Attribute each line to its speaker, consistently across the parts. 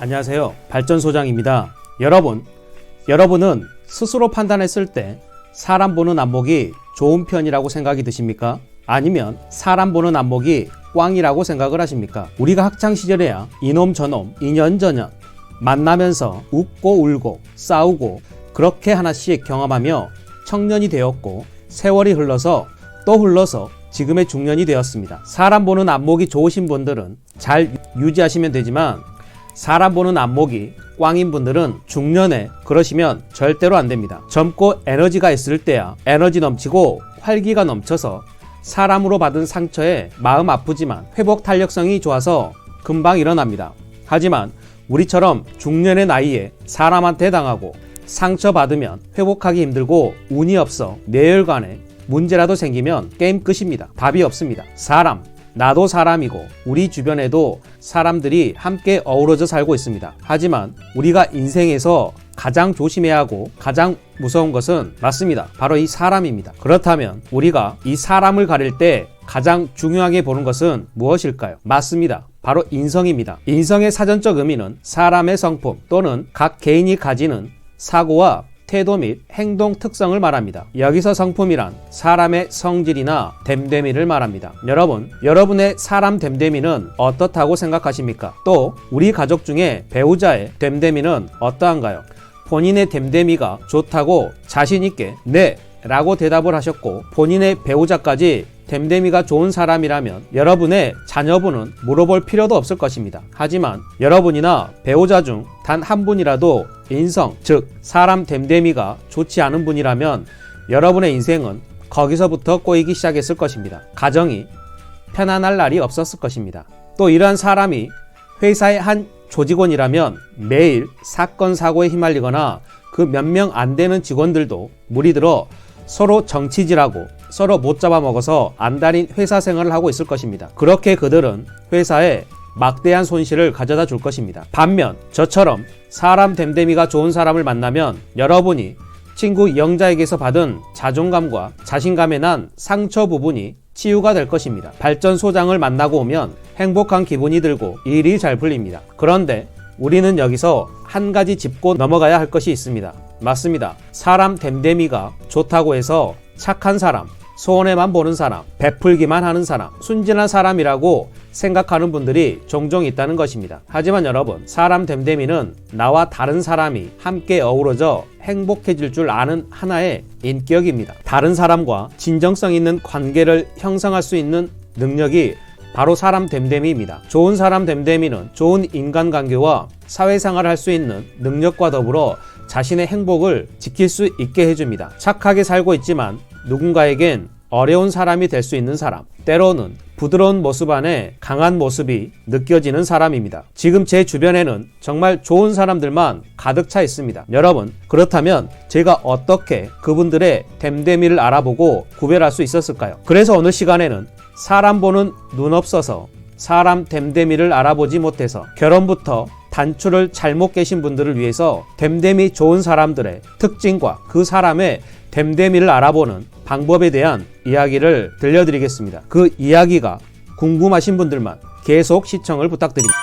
Speaker 1: 안녕하세요. 발전소장입니다. 여러분, 여러분은 스스로 판단했을 때 사람 보는 안목이 좋은 편이라고 생각이 드십니까? 아니면 사람 보는 안목이 꽝이라고 생각을 하십니까? 우리가 학창 시절에야 이놈 저놈, 이년 저년 만나면서 웃고 울고 싸우고 그렇게 하나씩 경험하며 청년이 되었고 세월이 흘러서 또 흘러서 지금의 중년이 되었습니다. 사람 보는 안목이 좋으신 분들은 잘 유지하시면 되지만 사람 보는 안목이 꽝인 분들은 중년에 그러시면 절대로 안 됩니다. 젊고 에너지가 있을 때야 에너지 넘치고 활기가 넘쳐서 사람으로 받은 상처에 마음 아프지만 회복 탄력성이 좋아서 금방 일어납니다. 하지만 우리처럼 중년의 나이에 사람한테 당하고 상처받으면 회복하기 힘들고 운이 없어 뇌혈관에 문제라도 생기면 게임 끝입니다. 답이 없습니다. 사람, 나도 사람이고 우리 주변에도 사람들이 함께 어우러져 살고 있습니다. 하지만 우리가 인생에서 가장 조심해야 하고 가장 무서운 것은 맞습니다. 바로 이 사람입니다. 그렇다면 우리가 이 사람을 가릴 때 가장 중요하게 보는 것은 무엇일까요? 맞습니다. 바로 인성입니다. 인성의 사전적 의미는 사람의 성품 또는 각 개인이 가지는 사고와 태도 및 행동 특성을 말합니다. 여기서 성품이란 사람의 성질이나 됨됨이를 말합니다. 여러분, 여러분의 사람 됨됨이는 어떻다고 생각하십니까? 또 우리 가족 중에 배우자의 됨됨이는 어떠한가요? 본인의 됨됨이가 좋다고 자신 있게 네 라고 대답을 하셨고 본인의 배우자까지 됨됨이가 좋은 사람이라면 여러분의 자녀분은 물어볼 필요도 없을 것입니다. 하지만 여러분이나 배우자 중 단 한 분이라도 인성, 즉 사람 됨됨이가 좋지 않은 분이라면 여러분의 인생은 거기서부터 꼬이기 시작했을 것입니다. 가정이 편안할 날이 없었을 것입니다. 또 이러한 사람이 회사의 한 조직원이라면 매일 사건 사고에 휘말리거나 그 몇 명 안 되는 직원들도 무리 들어 서로 정치질하고 서로 못 잡아먹어서 안달인 회사 생활을 하고 있을 것입니다. 그렇게 그들은 회사에 막대한 손실을 가져다 줄 것입니다. 반면 저처럼 사람 됨됨이가 좋은 사람을 만나면 여러분이 친구 영자에게서 받은 자존감과 자신감에 난 상처 부분이 치유가 될 것입니다. 발전 소장을 만나고 오면 행복한 기분이 들고 일이 잘 풀립니다. 그런데 우리는 여기서 한 가지 짚고 넘어가야 할 것이 있습니다. 맞습니다. 사람 됨됨이가 좋다고 해서 착한 사람, 소원에만 보는 사람, 베풀기만 하는 사람, 순진한 사람이라고 생각하는 분들이 종종 있다는 것입니다. 하지만 여러분, 사람 됨됨이는 나와 다른 사람이 함께 어우러져 행복해질 줄 아는 하나의 인격입니다. 다른 사람과 진정성 있는 관계를 형성할 수 있는 능력이 바로 사람 됨됨이입니다. 좋은 사람 됨됨이는 좋은 인간관계와 사회생활을 할 수 있는 능력과 더불어 자신의 행복을 지킬 수 있게 해줍니다. 착하게 살고 있지만 누군가에겐 어려운 사람이 될 수 있는 사람, 때로는 부드러운 모습 안에 강한 모습이 느껴지는 사람입니다. 지금 제 주변에는 정말 좋은 사람들만 가득 차 있습니다. 여러분, 그렇다면 제가 어떻게 그분들의 됨됨이를 알아보고 구별할 수 있었을까요? 그래서 오늘 시간에는 사람 보는 눈 없어서 사람 됨됨이를 알아보지 못해서 결혼부터 단추를 잘못 깨신 분들을 위해서 됨됨이 좋은 사람들의 특징과 그 사람의 됨됨이를 알아보는 방법에 대한 이야기를 들려드리겠습니다. 그 이야기가 궁금하신 분들만 계속 시청을 부탁드립니다.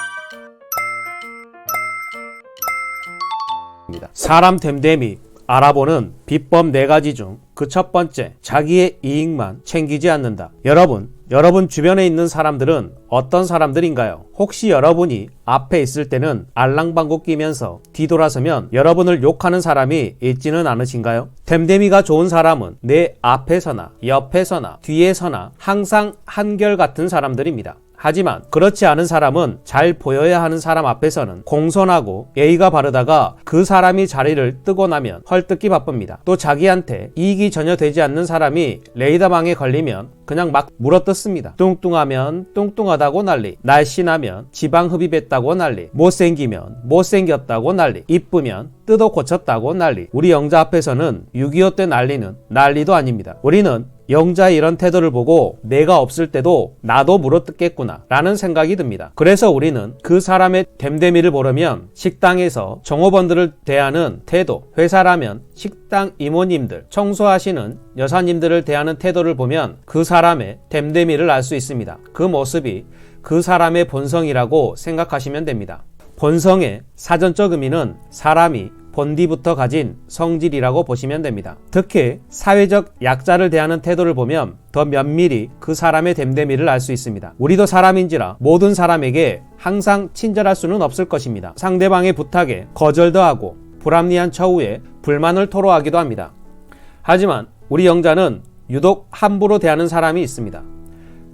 Speaker 1: 사람 됨됨이 알아보는 비법 네 가지 중 그 첫 번째, 자기의 이익만 챙기지 않는다. 여러분, 여러분 주변에 있는 사람들은 어떤 사람들인가요? 혹시 여러분이 앞에 있을 때는 알랑방구 끼면서 뒤돌아서면 여러분을 욕하는 사람이 있지는 않으신가요? 댐댐이가 좋은 사람은 내 앞에서나 옆에서나 뒤에서나 항상 한결같은 사람들입니다. 하지만 그렇지 않은 사람은 잘 보여야 하는 사람 앞에서는 공손하고 예의가 바르다가 그 사람이 자리를 뜨고 나면 헐뜯기 바쁩니다. 또 자기한테 이익이 전혀 되지 않는 사람이 레이더망에 걸리면 그냥 막 물어뜯습니다. 뚱뚱하면 뚱뚱하다고 난리, 날씬하면 지방 흡입했다고 난리, 못생기면 못생겼다고 난리, 이쁘면 뜯어 고쳤다고 난리. 우리 영자 앞에서는 6.25 때 난리는 난리도 아닙니다. 우리는 영자의 이런 태도를 보고 내가 없을 때도 나도 물어뜯겠구나 라는 생각이 듭니다. 그래서 우리는 그 사람의 됨됨이를 보려면 식당에서 종업원들을 대하는 태도, 회사라면 식당 이모님들, 청소하시는 여사님들을 대하는 태도를 보면 그 사람의 됨됨이를 알 수 있습니다. 그 모습이 그 사람의 본성이라고 생각하시면 됩니다. 본성의 사전적 의미는 사람이 본디부터 가진 성질이라고 보시면 됩니다. 특히 사회적 약자를 대하는 태도를 보면 더 면밀히 그 사람의 됨됨이를 알 수 있습니다. 우리도 사람인지라 모든 사람에게 항상 친절할 수는 없을 것입니다. 상대방의 부탁에 거절도 하고 불합리한 처우에 불만을 토로하기도 합니다. 하지만 우리 영자는 유독 함부로 대하는 사람이 있습니다.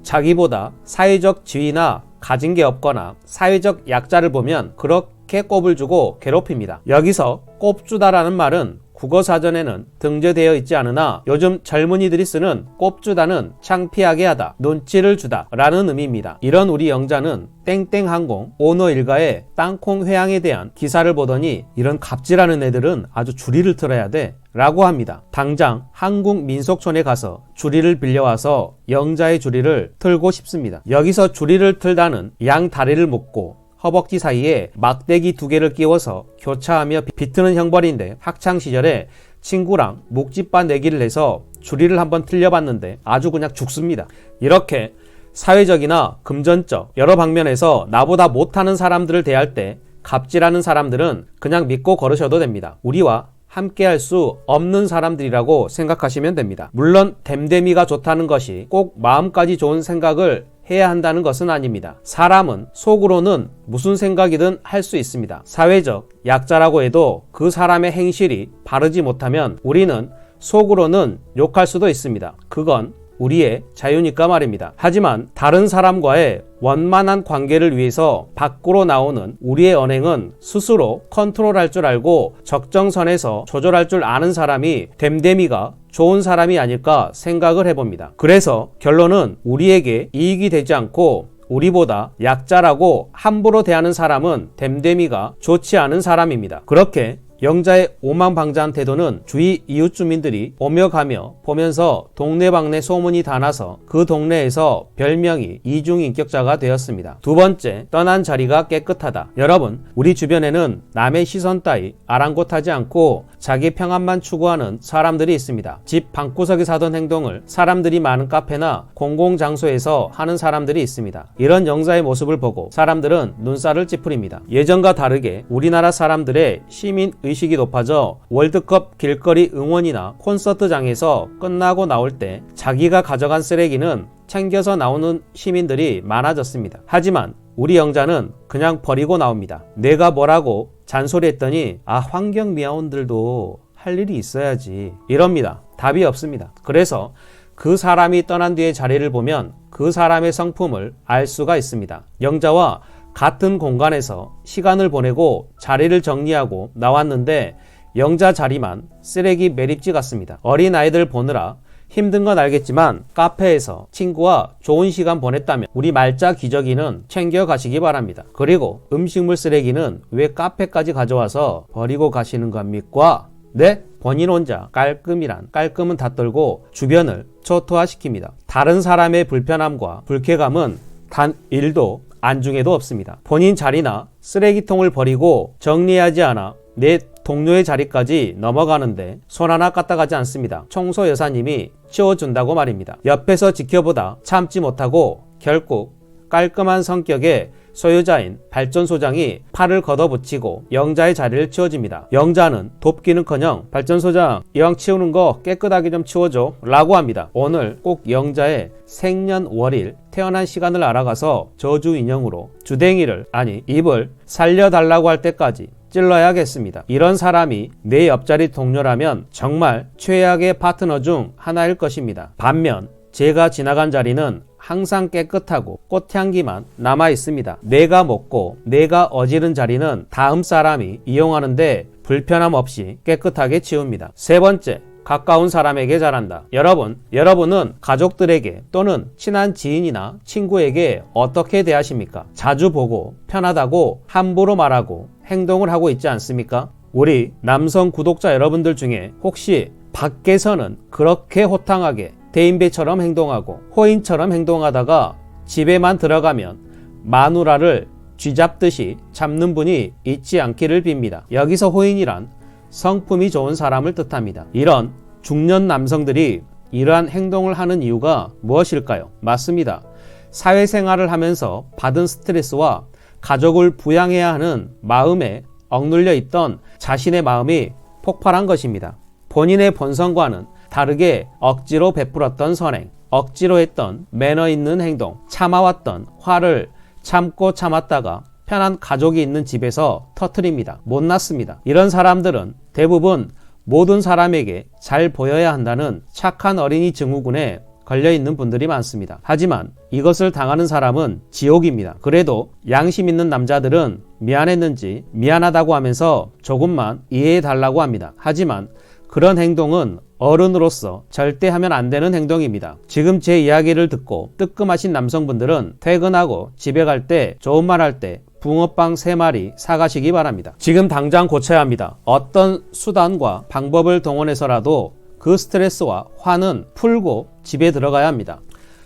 Speaker 1: 자기보다 사회적 지위나 가진 게 없거나 사회적 약자를 보면 그렇게 꼽을 주고 괴롭힙니다. 여기서 꼽주다라는 말은 국어 사전에는 등재되어 있지 않으나 요즘 젊은이들이 쓰는 꼽주다는 창피하게 하다, 눈치를 주다 라는 의미입니다. 이런 우리 영자는 땡땡항공 오너 일가의 땅콩 회항에 대한 기사를 보더니 이런 갑질하는 애들은 아주 주리를 틀어야 돼 라고 합니다. 당장 한국 민속촌에 가서 주리를 빌려와서 영자의 주리를 틀고 싶습니다. 여기서 주리를 틀다는 양 다리를 묶고 허벅지 사이에 막대기 두 개를 끼워서 교차하며 비트는 형벌인데 학창 시절에 친구랑 묵집바 내기를 해서 주리를 한번 틀려봤는데 아주 그냥 죽습니다. 이렇게 사회적이나 금전적 여러 방면에서 나보다 못하는 사람들을 대할 때 갑질하는 사람들은 그냥 믿고 걸으셔도 됩니다. 우리와 함께 할 수 없는 사람들이라고 생각하시면 됩니다. 물론 댐댐이가 좋다는 것이 꼭 마음까지 좋은 생각을 해야 한다는 것은 아닙니다. 사람은 속으로는 무슨 생각이든 할 수 있습니다. 사회적 약자라고 해도 그 사람의 행실이 바르지 못하면 우리는 속으로는 욕할 수도 있습니다. 그건 우리의 자유니까 말입니다. 하지만 다른 사람과의 원만한 관계를 위해서 밖으로 나오는 우리의 언행은 스스로 컨트롤할 줄 알고 적정선에서 조절할 줄 아는 사람이 댐댐이가 좋은 사람이 아닐까 생각을 해봅니다. 그래서 결론은 우리에게 이익이 되지 않고 우리보다 약자라고 함부로 대하는 사람은 댐댐이가 좋지 않은 사람입니다. 그렇게 영자의 오망방자한 태도는 주위 이웃 주민들이 오며 가며 보면서 동네방네 소문이 다 나서 그 동네에서 별명이 이중인격자가 되었습니다. 두 번째, 떠난 자리가 깨끗하다. 여러분, 우리 주변에는 남의 시선 따위 아랑곳하지 않고 자기 평안만 추구하는 사람들이 있습니다. 집 방구석에 사던 행동을 사람들이 많은 카페나 공공장소에서 하는 사람들이 있습니다. 이런 영자의 모습을 보고 사람들은 눈살을 찌푸립니다. 예전과 다르게 우리나라 사람들의 시민 의 식이 높아져 월드컵 길거리 응원이나 콘서트장에서 끝나고 나올 때 자기가 가져간 쓰레기는 챙겨서 나오는 시민들이 많아졌습니다. 하지만 우리 영자는 그냥 버리고 나옵니다. 내가 뭐라고 잔소리했더니 아 환경 미화원들도 할 일이 있어야지 이럽니다. 답이 없습니다. 그래서 그 사람이 떠난 뒤의 자리를 보면 그 사람의 성품을 알 수가 있습니다. 영자와 같은 공간에서 시간을 보내고 자리를 정리하고 나왔는데 영자 자리만 쓰레기 매립지 같습니다. 어린 아이들 보느라 힘든 건 알겠지만 카페에서 친구와 좋은 시간 보냈다면 우리 말자 기저귀는 챙겨 가시기 바랍니다. 그리고 음식물 쓰레기는 왜 카페까지 가져와서 버리고 가시는 겁니까? 네? 본인 혼자 깔끔이란 깔끔은 다 떨고 주변을 초토화시킵니다. 다른 사람의 불편함과 불쾌감은 단 1도 안중에도 없습니다. 본인 자리나 쓰레기통을 버리고 정리하지 않아 내 동료의 자리까지 넘어가는데 손 하나 까딱 하지 않습니다. 청소 여사님이 치워준다고 말입니다. 옆에서 지켜보다 참지 못하고 결국 깔끔한 성격의 소유자인 발전 소장이 팔을 걷어붙이고 영자의 자리를 치워줍니다. 영자는 돕기는커녕 발전 소장 이왕 치우는 거 깨끗하게 좀 치워줘 라고 합니다. 오늘 꼭 영자의 생년월일 태어난 시간을 알아가서 저주 인형으로 주댕이를 아니 입을 살려달라고 할 때까지 찔러야겠습니다. 이런 사람이 내 옆자리 동료라면 정말 최악의 파트너 중 하나일 것입니다. 반면 제가 지나간 자리는 항상 깨끗하고 꽃향기만 남아 있습니다. 내가 먹고 내가 어지른 자리는 다음 사람이 이용하는데 불편함 없이 깨끗하게 치웁니다. 세 번째, 가까운 사람에게 잘한다. 여러분, 여러분은 가족들에게 또는 친한 지인이나 친구에게 어떻게 대하십니까? 자주 보고 편하다고 함부로 말하고 행동을 하고 있지 않습니까? 우리 남성 구독자 여러분들 중에 혹시 밖에서는 그렇게 호탕하게 대인배처럼 행동하고 호인처럼 행동하다가 집에만 들어가면 마누라를 쥐잡듯이 잡는 분이 있지 않기를 빕니다. 여기서 호인이란 성품이 좋은 사람을 뜻합니다. 이런 중년 남성들이 이러한 행동을 하는 이유가 무엇일까요? 맞습니다. 사회생활을 하면서 받은 스트레스와 가족을 부양해야 하는 마음에 억눌려 있던 자신의 마음이 폭발한 것입니다. 본인의 본성과는 다르게 억지로 베풀었던 선행, 억지로 했던 매너 있는 행동, 참아왔던 화를 참고 참았다가 편한 가족이 있는 집에서 터트립니다. 못났습니다. 이런 사람들은 대부분 모든 사람에게 잘 보여야 한다는 착한 어린이 증후군에 걸려 있는 분들이 많습니다. 하지만 이것을 당하는 사람은 지옥입니다. 그래도 양심 있는 남자들은 미안했는지 미안하다고 하면서 조금만 이해해 달라고 합니다. 하지만 그런 행동은 어른으로서 절대 하면 안 되는 행동입니다. 지금 제 이야기를 듣고 뜨끔하신 남성분들은 퇴근하고 집에 갈 때 좋은 말 할 때 붕어빵 3마리 사가시기 바랍니다. 지금 당장 고쳐야 합니다. 어떤 수단과 방법을 동원해서라도 그 스트레스와 화는 풀고 집에 들어가야 합니다.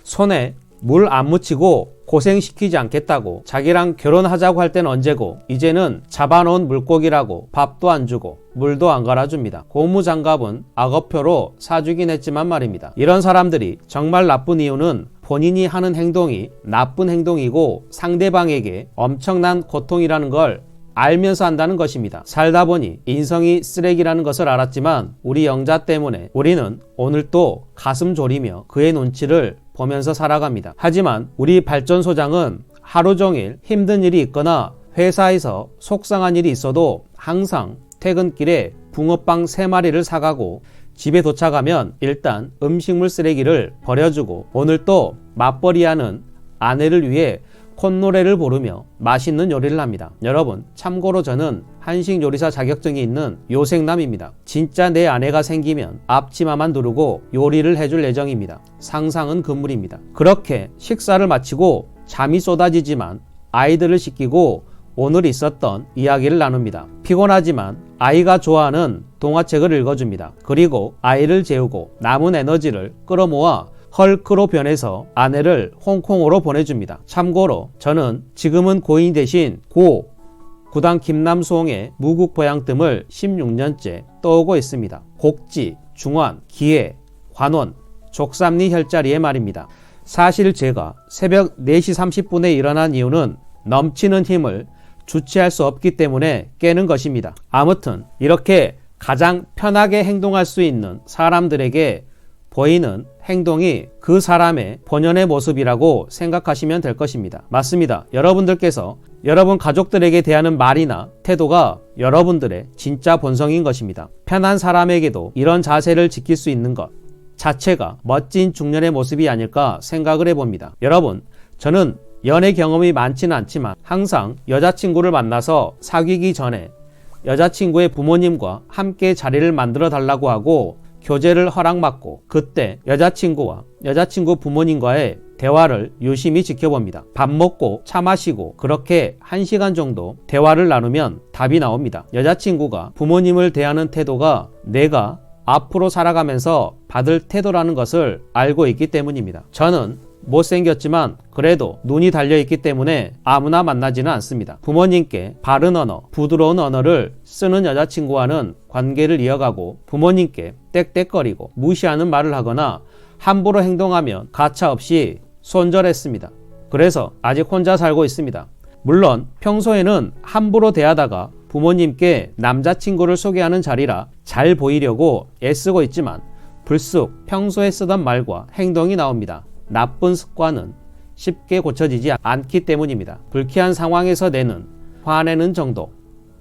Speaker 1: 손에 물 안 묻히고 고생시키지 않겠다고 자기랑 결혼하자고 할 땐 언제고 이제는 잡아놓은 물고기라고 밥도 안 주고 물도 안 갈아줍니다. 고무장갑은 악어표로 사주긴 했지만 말입니다. 이런 사람들이 정말 나쁜 이유는 본인이 하는 행동이 나쁜 행동이고 상대방에게 엄청난 고통이라는 걸 알면서 한다는 것입니다. 살다 보니 인성이 쓰레기라는 것을 알았지만 우리 영자 때문에 우리는 오늘 또 가슴 졸이며 그의 눈치를 보면서 살아갑니다. 하지만 우리 발전소장은 하루 종일 힘든 일이 있거나 회사에서 속상한 일이 있어도 항상 퇴근길에 붕어빵 3마리를 사가고 집에 도착하면 일단 음식물 쓰레기를 버려주고 오늘 또 맞벌이하는 아내를 위해 콧노래를 부르며 맛있는 요리를 합니다. 여러분, 참고로 저는 한식 요리사 자격증이 있는 요생남입니다. 진짜 내 아내가 생기면 앞치마만 두르고 요리를 해줄 예정입니다. 상상은 금물입니다. 그렇게 식사를 마치고 잠이 쏟아지지만 아이들을 씻기고 오늘 있었던 이야기를 나눕니다. 피곤하지만 아이가 좋아하는 동화책을 읽어줍니다. 그리고 아이를 재우고 남은 에너지를 끌어모아 헐크로 변해서 아내를 홍콩으로 보내줍니다. 참고로 저는 지금은 고인 대신 고 구당 김남수홍의 무국보양 뜸을 16년째 떠오고 있습니다. 곡지, 중환, 기해, 관원, 족삼리 혈자리의 말입니다. 사실 제가 새벽 4시 30분에 일어난 이유는 넘치는 힘을 주체할 수 없기 때문에 깨는 것입니다. 아무튼 이렇게 가장 편하게 행동할 수 있는 사람들에게 보이는 행동이 그 사람의 본연의 모습이라고 생각하시면 될 것입니다. 맞습니다. 여러분들께서 여러분 가족들에게 대하는 말이나 태도가 여러분들의 진짜 본성인 것입니다. 편한 사람에게도 이런 자세를 지킬 수 있는 것 자체가 멋진 중년의 모습이 아닐까 생각을 해봅니다. 여러분, 저는 연애 경험이 많지는 않지만 항상 여자친구를 만나서 사귀기 전에 여자친구의 부모님과 함께 자리를 만들어 달라고 하고 교제를 허락받고 그때 여자친구와 여자친구 부모님과의 대화를 유심히 지켜봅니다. 밥 먹고 차 마시고 그렇게 한 시간 정도 대화를 나누면 답이 나옵니다. 여자친구가 부모님을 대하는 태도가 내가 앞으로 살아가면서 받을 태도라는 것을 알고 있기 때문입니다. 저는 못생겼지만 그래도 눈이 달려있기 때문에 아무나 만나지는 않습니다. 부모님께 바른 언어, 부드러운 언어를 쓰는 여자친구와는 관계를 이어가고 부모님께 땡땡거리고 무시하는 말을 하거나 함부로 행동하면 가차없이 손절했습니다. 그래서 아직 혼자 살고 있습니다. 물론 평소에는 함부로 대하다가 부모님께 남자친구를 소개하는 자리라 잘 보이려고 애쓰고 있지만 불쑥 평소에 쓰던 말과 행동이 나옵니다. 나쁜 습관은 쉽게 고쳐지지 않기 때문입니다. 불쾌한 상황에서 내는 화내는 정도,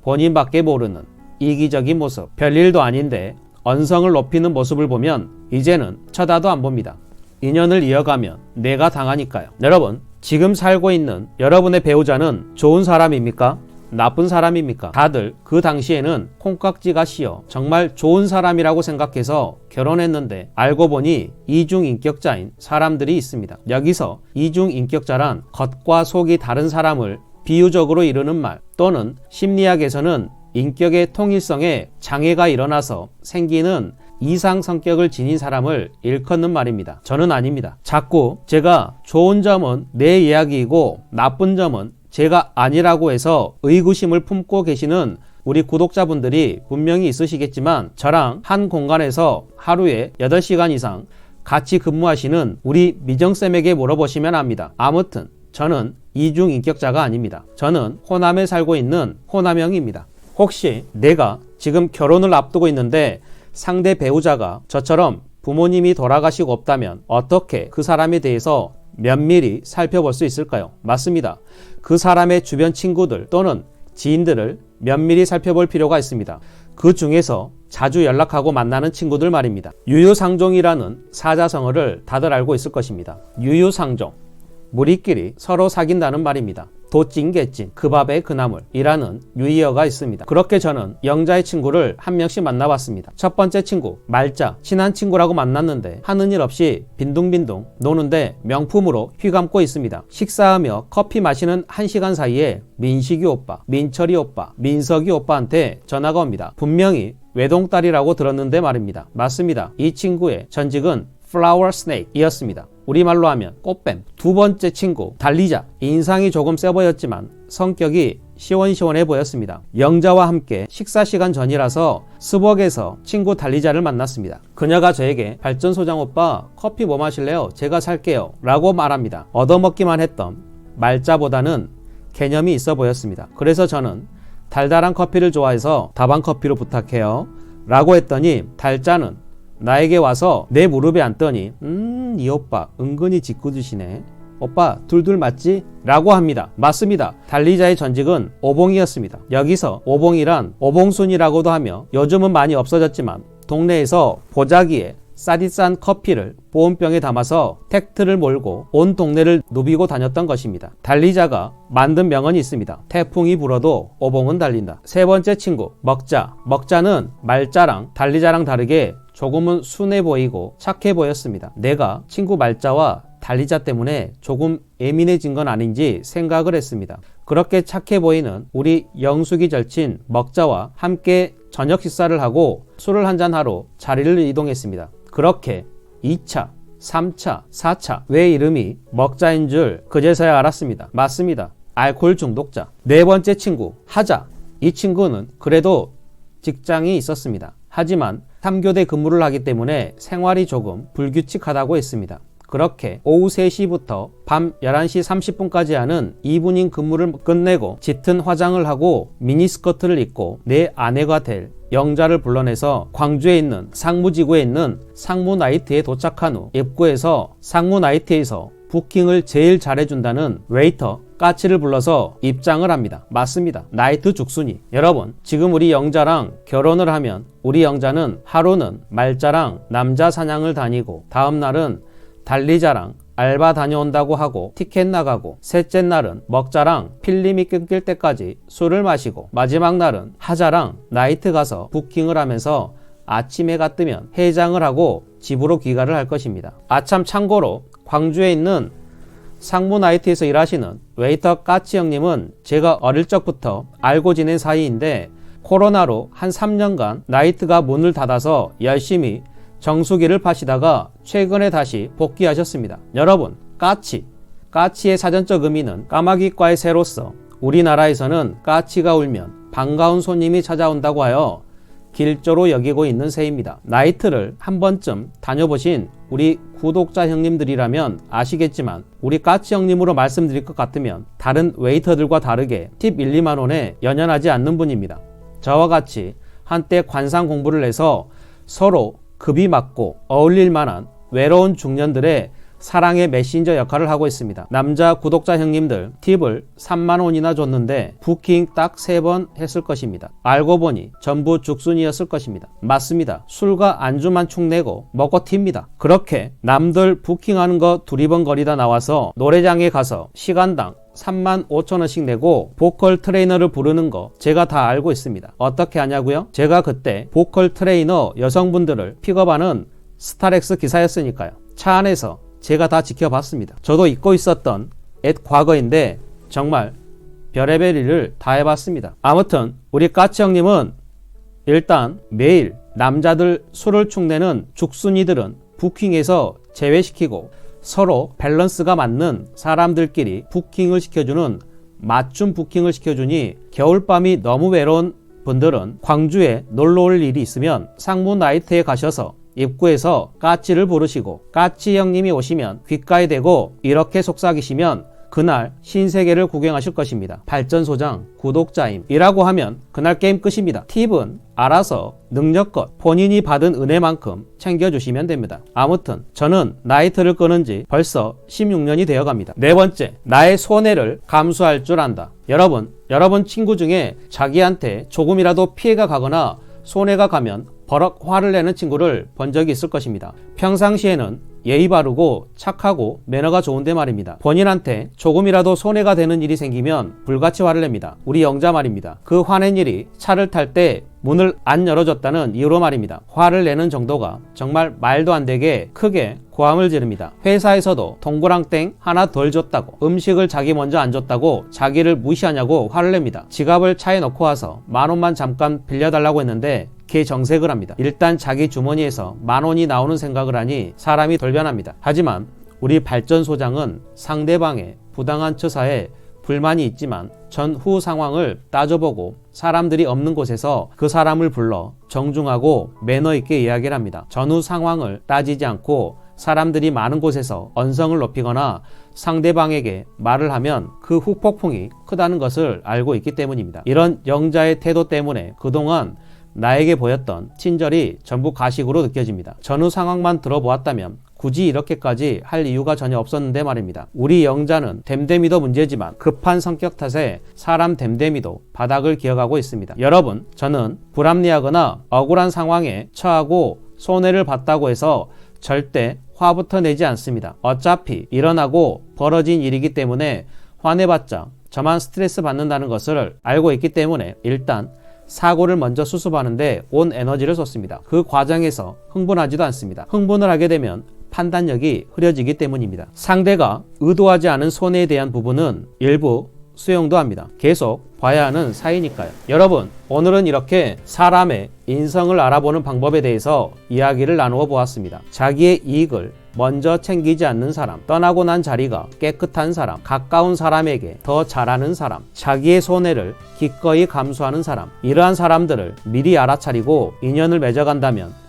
Speaker 1: 본인밖에 모르는 이기적인 모습, 별일도 아닌데 언성을 높이는 모습을 보면 이제는 쳐다도 안 봅니다. 인연을 이어가면 내가 당하니까요. 여러분, 지금 살고 있는 여러분의 배우자는 좋은 사람입니까? 나쁜 사람입니까? 다들 그 당시에는 콩깍지가 씌어 정말 좋은 사람이라고 생각해서 결혼했는데 알고 보니 이중 인격자인 사람들이 있습니다. 여기서 이중 인격자란 겉과 속이 다른 사람을 비유적으로 이르는 말 또는 심리학에서는 인격의 통일성에 장애가 일어나서 생기는 이상 성격을 지닌 사람을 일컫는 말입니다. 저는 아닙니다. 자꾸 제가 좋은 점은 내 이야기이고 나쁜 점은 제가 아니라고 해서 의구심을 품고 계시는 우리 구독자분들이 분명히 있으시겠지만 저랑 한 공간에서 하루에 8시간 이상 같이 근무하시는 우리 미정쌤에게 물어보시면 압니다. 아무튼 저는 이중 인격자가 아닙니다. 저는 호남에 살고 있는 호남형입니다. 혹시 내가 지금 결혼을 앞두고 있는데 상대 배우자가 저처럼 부모님이 돌아가시고 없다면 어떻게 그 사람에 대해서 면밀히 살펴볼 수 있을까요? 맞습니다. 그 사람의 주변 친구들 또는 지인들을 면밀히 살펴볼 필요가 있습니다. 그 중에서 자주 연락하고 만나는 친구들 말입니다. 유유상종이라는 사자성어를 다들 알고 있을 것입니다. 유유상종. 무리끼리 서로 사귄다는 말입니다. 도찐 개찐 그 밥에 그 나물이라는 유의어가 있습니다. 그렇게 저는 영자의 친구를 한 명씩 만나봤습니다. 첫 번째 친구 말자 친한 친구라고 만났는데 하는 일 없이 빈둥빈둥 노는데 명품으로 휘감고 있습니다. 식사하며 커피 마시는 한 시간 사이에 민식이 오빠, 민철이 오빠, 민석이 오빠한테 전화가 옵니다. 분명히 외동딸이라고 들었는데 말입니다. 맞습니다. 이 친구의 전직은 플라워 스네이크이었습니다. 우리말로 하면 꽃뱀. 두 번째 친구 달리자. 인상이 조금 세 보였지만 성격이 시원시원해 보였습니다. 영자와 함께 식사 시간 전이라서 스벅에서 친구 달리자를 만났습니다. 그녀가 저에게 발전소장 오빠 커피 뭐 마실래요? 제가 살게요. 라고 말합니다. 얻어먹기만 했던 말자보다는 개념이 있어 보였습니다. 그래서 저는 달달한 커피를 좋아해서 다방 커피로 부탁해요. 라고 했더니 달자는 나에게 와서 내 무릎에 앉더니 음, 이 오빠 은근히 짓궂으시네. 오빠 둘둘 맞지? 라고 합니다. 맞습니다. 달리자의 전직은 오봉이었습니다. 여기서 오봉이란 오봉순이라고도 하며 요즘은 많이 없어졌지만 동네에서 보자기에 쌀이 싼 커피를 보온병에 담아서 택트를 몰고 온 동네를 누비고 다녔던 것입니다. 달리자가 만든 명언이 있습니다. 태풍이 불어도 오봉은 달린다. 세 번째 친구 먹자. 먹자는 말자랑 달리자랑 다르게 조금은 순해 보이고 착해 보였습니다. 내가 친구 말자와 달리자 때문에 조금 예민해진 건 아닌지 생각을 했습니다. 그렇게 착해 보이는 우리 영숙이 절친 먹자와 함께 저녁 식사를 하고 술을 한 잔 하러 자리를 이동했습니다. 그렇게 2차, 3차, 4차 왜 이름이 먹자인 줄 그제서야 알았습니다. 맞습니다. 알코올 중독자. 네 번째 친구 하자. 이 친구는 그래도 직장이 있었습니다. 하지만 3교대 근무를 하기 때문에 생활이 조금 불규칙하다고 했습니다. 그렇게 오후 3시부터 밤 11시 30분까지 하는 2분인 근무를 끝내고 짙은 화장을 하고 미니스커트를 입고 내 아내가 될 영자를 불러내서 광주에 있는 상무지구에 있는 상무나이트에 도착한 후 입구에서 상무나이트에서 부킹을 제일 잘해준다는 웨이터 까치를 불러서 입장을 합니다. 맞습니다. 나이트 죽순이. 여러분, 지금 우리 영자랑 결혼을 하면 우리 영자는 하루는 말자랑 남자 사냥을 다니고 다음날은 달리자랑 알바 다녀온다고 하고 티켓 나가고 셋째 날은 먹자랑 필름이 끊길 때까지 술을 마시고 마지막 날은 하자랑 나이트 가서 부킹을 하면서 아침 해가 뜨면 해장을 하고 집으로 귀가를 할 것입니다. 아참 참고로 광주에 있는 상무 나이트에서 일하시는 웨이터 까치 형님은 제가 어릴 적부터 알고 지낸 사이인데 코로나로 한 3년간 나이트가 문을 닫아서 열심히 정수기를 파시다가 최근에 다시 복귀하셨습니다. 여러분, 까치. 까치의 사전적 의미는 까마귀과의 새로서 우리나라에서는 까치가 울면 반가운 손님이 찾아온다고 하여 길조로 여기고 있는 새입니다. 나이트를 한 번쯤 다녀보신 우리 구독자 형님들이라면 아시겠지만 우리 까치 형님으로 말씀드릴 것 같으면 다른 웨이터들과 다르게 팁 1, 2만 원에 연연하지 않는 분입니다. 저와 같이 한때 관상 공부를 해서 서로 급이 맞고 어울릴 만한 외로운 중년들의 사랑의 메신저 역할을 하고 있습니다. 남자 구독자 형님들 팁을 3만 원이나 줬는데 부킹 딱세번 했을 것입니다. 알고 보니 전부 죽순이었을 것입니다. 맞습니다. 술과 안주만 축내고 먹고 튑니다. 그렇게 남들 부킹하는 거 두리번거리다 나와서 노래장에 가서 시간당 3만 5천 원씩 내고 보컬 트레이너를 부르는 거 제가 다 알고 있습니다. 어떻게 하냐고요? 제가 그때 보컬 트레이너 여성분들을 픽업하는 스타렉스 기사였으니까요. 차 안에서 제가 다 지켜봤습니다. 저도 잊고 있었던 옛 과거인데 정말 별의별 일을 다 해봤습니다. 아무튼 우리 까치 형님은 일단 매일 남자들 술을 축내는 죽순이들은 부킹에서 제외시키고 서로 밸런스가 맞는 사람들끼리 부킹을 시켜주는 맞춤 부킹을 시켜주니 겨울밤이 너무 외로운 분들은 광주에 놀러 올 일이 있으면 상무 나이트에 가셔서 입구에서 까치를 부르시고 까치 형님이 오시면 귓가에 대고 이렇게 속삭이시면 그날 신세계를 구경하실 것입니다. 발전소장 구독자임이라고 하면 그날 게임 끝입니다. 팁은 알아서 능력껏 본인이 받은 은혜만큼 챙겨주시면 됩니다. 아무튼 저는 나이트를 끄는 지 벌써 16년이 되어 갑니다. 네 번째, 나의 손해를 감수할 줄 안다. 여러분, 여러분 친구 중에 자기한테 조금이라도 피해가 가거나 손해가 가면 버럭 화를 내는 친구를 본 적이 있을 것입니다. 평상시에는 예의 바르고 착하고 매너가 좋은데 말입니다. 본인한테 조금이라도 손해가 되는 일이 생기면 불같이 화를 냅니다. 우리 영자 말입니다. 그 화낸 일이 차를 탈 때 문을 안 열어줬다는 이유로 말입니다. 화를 내는 정도가 정말 말도 안 되게 크게 고함을 지릅니다. 회사에서도 동그랑땡 하나 덜 줬다고 음식을 자기 먼저 안 줬다고 자기를 무시하냐고 화를 냅니다. 지갑을 차에 넣고 와서 만 원만 잠깐 빌려달라고 했는데 개 정색을 합니다. 일단 자기 주머니에서 만 원이 나오는 생각을 하니 사람이 덜 변합니다. 하지만 우리 발전소장은 상대방의 부당한 처사에 불만이 있지만 전후 상황을 따져보고 사람들이 없는 곳에서 그 사람을 불러 정중하고 매너 있게 이야기를 합니다. 전후 상황을 따지지 않고 사람들이 많은 곳에서 언성을 높이거나 상대방에게 말을 하면 그 후폭풍이 크다는 것을 알고 있기 때문입니다. 이런 영자의 태도 때문에 그동안 나에게 보였던 친절이 전부 가식으로 느껴집니다. 전후 상황만 들어보았다면 굳이 이렇게까지 할 이유가 전혀 없었는데 말입니다. 우리 영자는 댐댐이도 문제지만 급한 성격 탓에 사람 댐댐이도 바닥을 기어가고 있습니다. 여러분, 저는 불합리하거나 억울한 상황에 처하고 손해를 봤다고 해서 절대 화부터 내지 않습니다. 어차피 일어나고 벌어진 일이기 때문에 화내봤자 저만 스트레스 받는다는 것을 알고 있기 때문에 일단 사고를 먼저 수습하는데 온 에너지를 쏟습니다. 그 과정에서 흥분하지도 않습니다. 흥분을 하게 되면 판단력이 흐려지기 때문입니다. 상대가 의도하지 않은 손해에 대한 부분은 일부 수용도 합니다. 계속 봐야 하는 사이니까요. 여러분, 오늘은 이렇게 사람의 인성을 알아보는 방법에 대해서 이야기를 나누어 보았습니다. 자기의 이익을 먼저 챙기지 않는 사람, 떠나고 난 자리가 깨끗한 사람, 가까운 사람에게 더 잘하는 사람, 자기의 손해를 기꺼이 감수하는 사람, 이러한 사람들을 미리 알아차리고 인연을 맺어간다면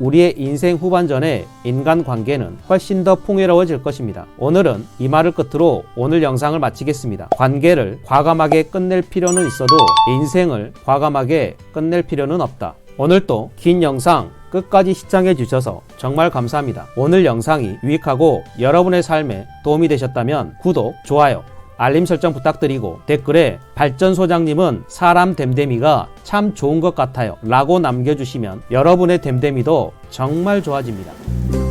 Speaker 1: 우리의 인생 후반전의 인간 관계는 훨씬 더 풍요로워질 것입니다. 오늘은 이 말을 끝으로 오늘 영상을 마치겠습니다. 관계를 과감하게 끝낼 필요는 있어도 인생을 과감하게 끝낼 필요는 없다. 오늘도 긴 영상 끝까지 시청해 주셔서 정말 감사합니다. 오늘 영상이 유익하고 여러분의 삶에 도움이 되셨다면 구독, 좋아요, 알림 설정 부탁드리고 댓글에 발전 소장님은 사람 댐댐이가 참 좋은 것 같아요 라고 남겨주시면 여러분의 댐댐이도 정말 좋아집니다.